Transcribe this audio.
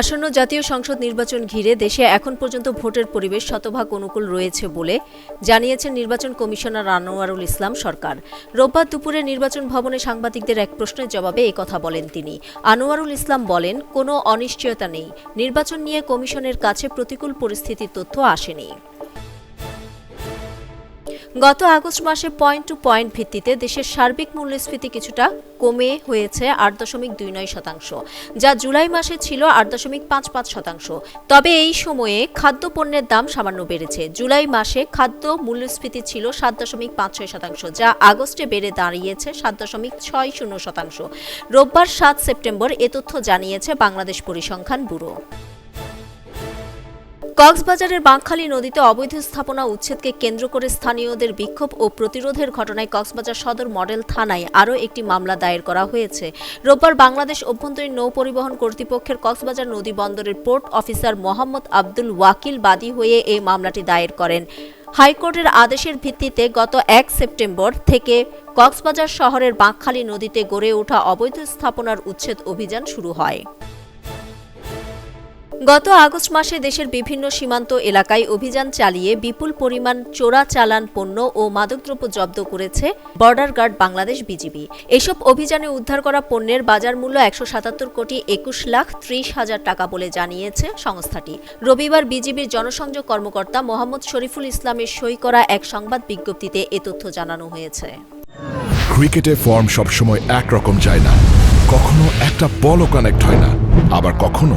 আসন্ন জাতীয় সংসদ নির্বাচন ঘিরে দেশে এখন পর্যন্ত ভোটের পরিবেশ শতভাগ অনুকূল রয়েছে বলে জানিয়েছেন নির্বাচন কমিশনার আনোয়ারুল ইসলাম সরকার। রোববার দুপুরে নির্বাচন ভবনে সাংবাদিকদের এক প্রশ্নের জবাবে কথা বলেন তিনি। আনোয়ারুল ইসলাম বলেন, কোনো অনিশ্চয়তা নেই। নির্বাচন নিয়ে কমিশনের কাছে প্রতিকূল পরিস্থিতির তথ্য আসেনি। গত আগস্ট মাসে পয়েন্ট টু পয়েন্ট ভিত্তিতে দেশের সার্বিক মূল্যস্ফীতি কিছুটা কমে হয়েছে আট দশমিক দুই নয় শতাংশ, যা জুলাই মাসে ছিল আট দশমিক পাঁচ পাঁচ শতাংশ। তবে এই সময়ে খাদ্যপণ্যের দাম সামান্য বেড়েছে। জুলাই মাসে খাদ্য মূল্যস্ফীতি ছিল সাত দশমিক পাঁচ ছয় শতাংশ, যা আগস্টে বেড়ে দাঁড়িয়েছে সাত দশমিক ছয় শূন্য শতাংশ। রোববার সাত সেপ্টেম্বর এ তথ্য জানিয়েছে বাংলাদেশ পরিসংখ্যান ব্যুরো। কক্সবাজারের বাঁকখালী নদীতে অবৈধ স্থাপনা উচ্ছেদকে কেন্দ্র করে স্থানীয়দের বিক্ষোভ ও প্রতিরোধের ঘটনায় কক্সবাজার সদর মডেল থানায় আরও একটি মামলা দায়ের করা হয়েছে। রোববার বাংলাদেশ অভ্যন্তরীণ নৌ পরিবহন কর্তৃপক্ষের কক্সবাজার নদী বন্দরের পোর্ট অফিসার মোহাম্মদ আব্দুল ওয়াকিল বাদী হয়ে এই মামলাটি দায়ের করেন। হাইকোর্টের আদেশের ভিত্তিতে গত এক সেপ্টেম্বর থেকে কক্সবাজার শহরের বাঁকখালী নদীতে গড়ে ওঠা অবৈধ স্থাপনার উচ্ছেদ অভিযান শুরু হয়। গত আগস্ট মাসে দেশের বিভিন্ন সীমান্ত এলাকায় অভিযান চালিয়ে বিপুল পরিমাণ চোরা চালান পণ্য ও মাদকদ্রব্য জব্দ করেছে বর্ডার গার্ড বাংলাদেশ বিজিবি। এসব অভিযানে উদ্ধার করা পণ্যের বাজার মূল্য একশো সাতাত্তর কোটি একুশ লাখ ত্রিশ হাজার টাকা বলে জানিয়েছে সংস্থাটি। রবিবার বিজিবির জনসংযোগ কর্মকর্তা মোহাম্মদ শরীফুল ইসলামের সই করা এক সংবাদ বিজ্ঞপ্তিতে এ তথ্য জানানো হয়েছে। ক্রিকেটে ফর্ম সবসময় একরকম যায় না। কখনো একটা বলও কানেক্ট হয় না। আবার কখনো